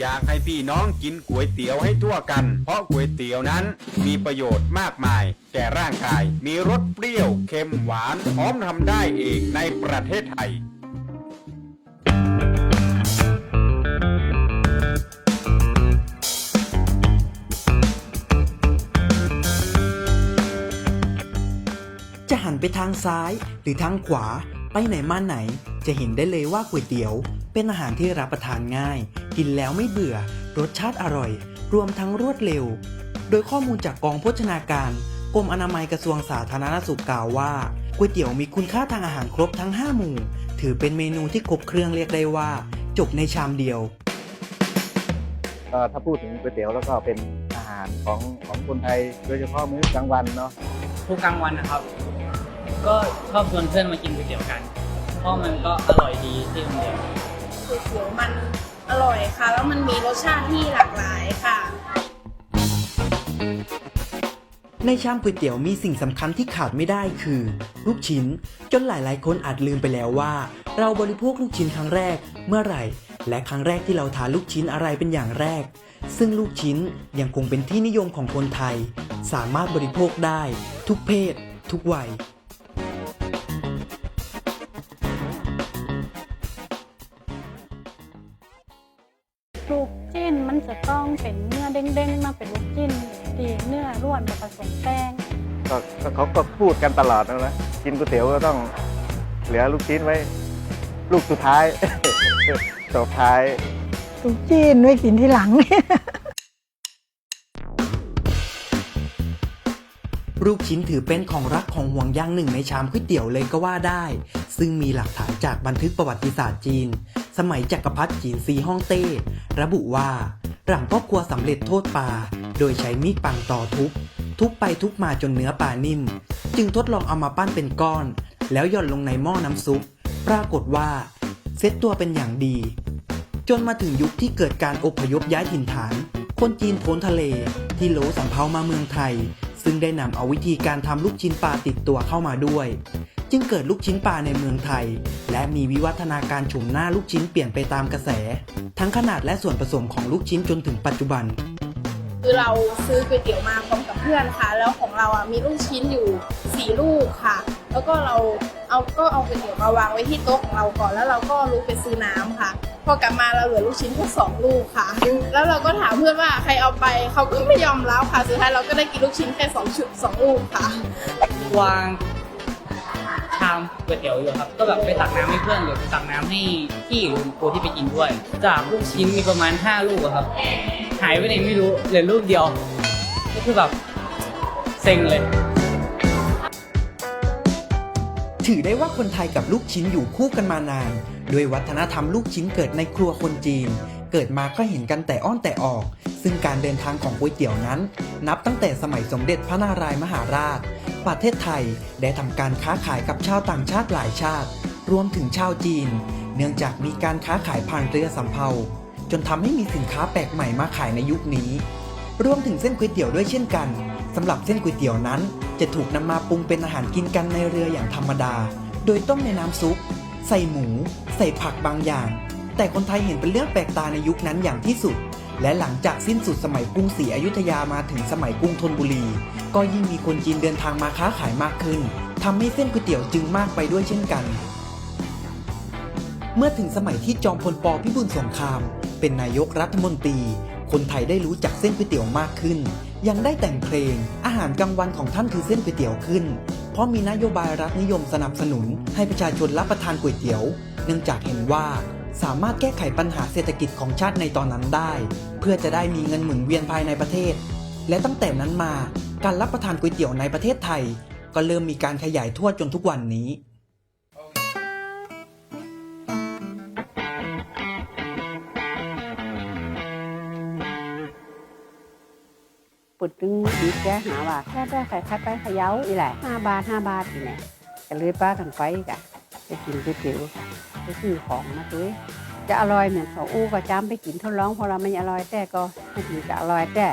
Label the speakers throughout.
Speaker 1: อยากให้พี่น้องกินก๋วยเตี๋ยวให้ทั่วกัน เพราะก๋วยเตี๋ยวนั้นมีประโยชน์มากมาย แก่ร่างกาย มีรสเปรี้ยว เค็มหวาน พร้อมทำได้เองในประเทศไทย
Speaker 2: จะหันไปทางซ้ายหรือทางขวา ไปไหนมาไหน จะเห็นได้เลยว่าก๋วยเตี๋ยว เป็นอาหารที่รับประทานง่าย กินแล้วไม่เบื่อ รสชาติอร่อย รวมทั้งรวดเร็ว โดยข้อมูลจากกองโภชนาการ กรมอนามัยกระทรวงสาธารณสุขกล่าวว่าก๋วยเตี๋ยวมีคุณค่าทางอาหารครบทั้ง 5 หมู่ ถือเป็นเมนูที่ครบเครื่องเรียกได้ว่า จบในชามเดียว
Speaker 3: ก็ถ้าพูดถึงก๋วยเตี๋ยวแล้วก็เป็นอาหารของของคนไทยโดยเฉพาะมื้อกลางวันเนาะ
Speaker 4: ทุกกลางวันนะครับ ก็ชอบชวนเพื่อนมากินก๋วยเตี๋ยวกัน เพราะมันก็อร่อยดีที่โรงเรียน
Speaker 5: ก๋วยเตี๋ยวมันอร่อยค่ะ แล้วมันมีรสชาติที่หลากหลายค่ะ
Speaker 2: ในชามก๋วยเตี๋ยวมีสิ่งสำคัญที่ขาดไม่ได้คือ ลูกชิ้น จนหลายๆ คนอาจลืมไปแล้วว่า เราบริโภคลูกชิ้นครั้งแรกเมื่อไหร่ และครั้งแรกที่เราทานลูกชิ้นอะไรเป็นอย่างแรก ซึ่งลูกชิ้นยังคงเป็นที่นิยมของคนไทย สามารถบริโภคได้ ทุกเพศ ทุกวัย
Speaker 6: จิ้นมันจะต้องเป็นเนื้อเด้งๆมาเป็นลูกจิ้นตีเนื้อร่วนกับผสมแป้ง
Speaker 3: ก็ก็เขาก็พูดกันตลอดนะนะกินก๋วยเตี๋ยวก็ต้องเหลือลูกชิ้นไว้ ลูกสุดท้าย จบท้าย
Speaker 7: ลูกจีนไว้กินที่หลัง
Speaker 2: ลูกชิ้นถือเป็นของรักของห่วงอย่างหนึ่งในชามก๋วยเตี๋ยวเลยก็ว่าได้ ซึ่งมีหลักฐานจากบันทึกประวัติศาสตร์จีน สมัยจักรพรรดิจีนซีฮ่องเต้ ระบุว่า หลังครอบครัวสำเร็จโทษปลา โดยใช้มีดปังต่อทุบ ทุบไปทุบมาจนเนื้อปลานิ่ม จึงทดลองเอามาปั้นเป็นก้อน แล้วหย่อนลงในหม้อน้ำซุป ปรากฏว่า เซ็ตตัวเป็นอย่างดี จนมาถึงยุคที่เกิดการอพยพย้ายถิ่นฐาน คนจีนพ้นทะเล ที่โหลสำเภามาเมืองไทย ซึ่งได้นำเอาวิธีการทำลูกชิ้นปลาติดตัวเข้ามาด้วย จึงเกิดลูกชิ้นปลาในเมืองไทย และมีวิวัฒนาการชมหน้าลูกชิ้นเปลี่ยนไปตามกระแส ทั้งขนาดและส่วนผสมของลูกชิ้นจนถึงปัจจุบัน
Speaker 5: คือเราซื้อก๋วยเตี๋ยวมาพร้อมกับเพื่อนค่ะ แล้วของเราอะมีลูกชิ้นอยู่สี่ลูกค่ะ แล้วก็เราเอาก็เอาก๋วยเตี๋ยวมาวางไว้ที่โต๊ะของเราก่อนแล้วเราก็ลุกไปซื้อน้ำค่ะพอกลับมาเราเหลือลูกชิ้นแค่สองลูกค่ะ แล้วเราก็ถามเพื่อนว่าใครเอาไปเขาก็ไม่ยอมรับค่ะ สุดท้ายเราก็ได้กินลูกชิ้นแค่สองชุดสองลูกค่ะ
Speaker 4: วางามก๋วยเตี๋ยวอยู่ครับ ก็แบบไปตักน้ำให้เพื่อนหรือไปตักน้ำให้พี่หรือครูที่ไปกินด้วย จากลูกชิ้นมีประมาณ 5 ลูกอะครับ หายไปไหนไม่รู้เหลือลูกเดียว ก็คือแบบเซ็งเลย
Speaker 2: ถือได้ว่าคนไทยกับลูกชิ้นอยู่คู่กันมานาน โดยวัฒนธรรมลูกชิ้นเกิดในครัวคนจีน เกิดมาก็เห็นกันแต่อ้อนแต่ออก ซึ่งการเดินทางของก๋วยเตี๋ยวนั้น นับตั้งแต่สมัยสมเด็จพระนารายมหาราช ประเทศไทยได้ทำการค้าขายกับชาวต่างชาติหลายชาติ รวมถึงชาวจีน เนื่องจากมีการค้าขายผ่านเรือสำเภาจนทำให้มีสินค้าแปลกใหม่มาขายในยุคนี้ รวมถึงเส้นก๋วยเตี๋ยวด้วยเช่นกันสำหรับเส้นก๋วยเตี๋ยวนั้น จะถูกนำมาปรุงเป็นอาหารกินกันในเรืออย่างธรรมดา โดยต้มในน้ำซุป ใส่หมู ใส่ผักบางอย่าง แต่คนไทยเห็นเป็นเรื่องแปลกตาในยุคนั้นอย่างที่สุด และหลังจากสิ้นสุดสมัยกรุงศรีอยุธยามาถึงสมัยกรุงธนบุรี ก็ยิ่งมีคนจีนเดินทางมาค้าขายมากขึ้นทำให้เส้นก๋วยเตี๋ยวจึงมากไปด้วยเช่นกัน เมื่อถึงสมัยที่จอมพลปพิบูลสงคราม เป็นนายกรัฐมนตรี คนไทยได้รู้จักเส้นก๋วยเตี๋ยวมากขึ้น ยังได้แต่งเพลง อาหารกลางวันของท่านคือเส้นก๋วยเตี๋ยวขึ้น เพราะมีนโยบายรัฐนิยมสนับสนุน ให้ประชาชนรับประทานก๋วยเตี๋ยว เนื่องจากเห็นว่าสามารถแก้ไขปัญหาเศรษฐกิจของชาติในตอนนั้นได้ เพื่อจะได้มีเงินหมุนเวียนภายในประเทศ และตั้งแต่นั้นมาการรับประทานก๋วยเตี๋ยวในประเทศไทย ก็เริ่มมีการขยายทั่วจนทุกวันนี้
Speaker 7: ปุดตึงดีแกหาว่าแค่ได้ไข่คัดไปเขย้าอีแหละห้าบาทห้าบาทอีแหละก็เลยป้ากันไปกะไปกินก๋วยเตี๋ยวไปซื้อของมาด้วย จะอร่อยเหมือนเขาอู้ก็จำไปกินทดลองพอเราไม่อร่อยแต่ก็ไม่กินก็อร่อยแต่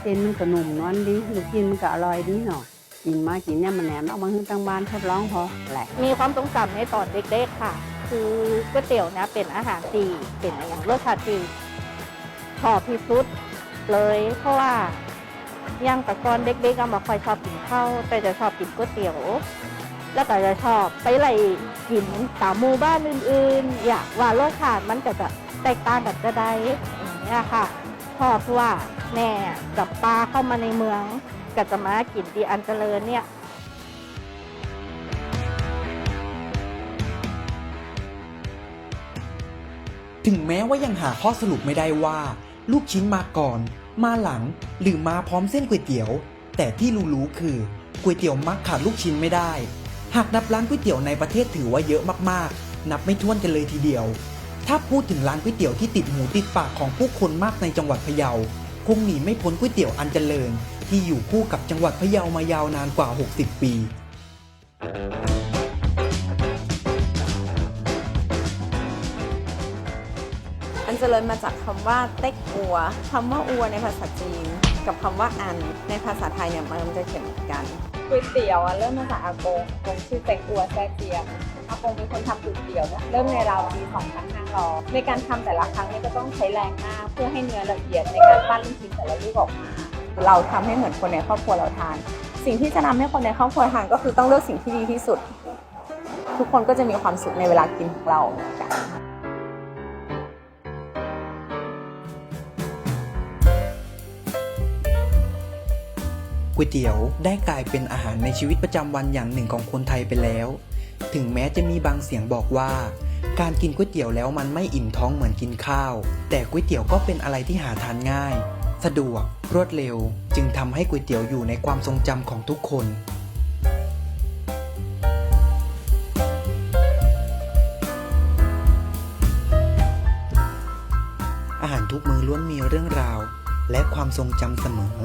Speaker 7: เส้นมันก็หนุ่มนวลดีลูกกินมันก็อร่อยดีหน่อยกินมากินเนี่ยมันแหนมเอามาให้ตั้งบ้านทดลองพอแหละ
Speaker 6: มีความทรงจำในตอนเด็กๆค่ะ คือก๋วยเตี๋ยวนะเป็นอาหารดีเป็นอย่างรสชาติดี
Speaker 8: ชอบที่สุดเลยเพราะว่าย่างแต่ก่อนเด็กๆก็มาคอยชอบกินข้าวแต่จะชอบกินก๋วยเตี๋ยว แล้วก็จะชอบไปไล่กินตามหมู่บ้านอื่นๆ อยากว่ารสชาติมันก็จะแตกต่างกันจะได้อย่างเงี้ยค่ะชอบว่าแม่กับป้าเข้ามาในเมืองก็จะมากินดีอันเจริญเนี่ย
Speaker 2: ถึงแม้ว่ายังหาข้อสรุปไม่ได้ว่า ลูกชิ้นมาก่อน มาหลัง หรือมาพร้อมเส้นก๋วยเตี๋ยว แต่ที่รู้ๆคือก๋วยเตี๋ยวมักขาดลูกชิ้นไม่ได้ หากนับร้านก๋วยเตี๋ยวในประเทศถือว่าเยอะมากๆ นับไม่ถ้วนกันเลยทีเดียว ถ้าพูดถึงร้านก๋วยเตี๋ยวที่ติดหูติดปากของผู้คนมากในจังหวัดพะเยา คงหนีไม่พ้นก๋วยเตี๋ยวอันเจริญ ที่อยู่คู่กับจังหวัดพะเยามายาวนานกว่า 60 ปี
Speaker 9: อันเจริญมาจากคำว่าเต็กอัวคำว่าอัวในภาษาจีน กับคำว่าอันในภาษาไทยเนี่ยมันจะเขียนเหมือนกัน ก๋วยเตี๋ยวอะเริ่มมาจากอากงอากงชื่อเต็กอัวแซ่เจียมอากงเป็นคนทำก๋วยเตี๋ยวนะเริ่มในราวปี2500ในการทำแต่ละครั้งเนี่ยก็ต้องใช้แรงมากเพื่อให้เนื้อละเอียดในการปั้นลูกชิ้นแต่ละลูกออกมา เราทำให้เหมือนคนในครอบครัวเราทาน สิ่งที่จะทำให้คนในครอบครัวทานก็คือต้องเลือกสิ่งที่ดีที่สุด ทุกคนก็จะมีความสุขในเวลากินของเราเหมือนกัน
Speaker 2: วยเตี๋ยวได้กลายเป็นอาหารในชีวิตประจำวันอย่างหนึ่งของคนไทยไปแล้ว ถึงแม้จะมีบางเสียงบอกว่า การกินก๋วยเตี๋ยวแล้วมันไม่อิ่มท้องเหมือนกินข้าว แต่ก๋วยเตี๋ยวก็เป็นอะไรที่หาทานง่าย สะดวก รวดเร็ว จึงทำให้ก๋วยเตี๋ยวอยู่ในความทรงจำของทุกคนอาหารทุกมื้อล้วนมีเรื่องราว และความทรงจำเสมอ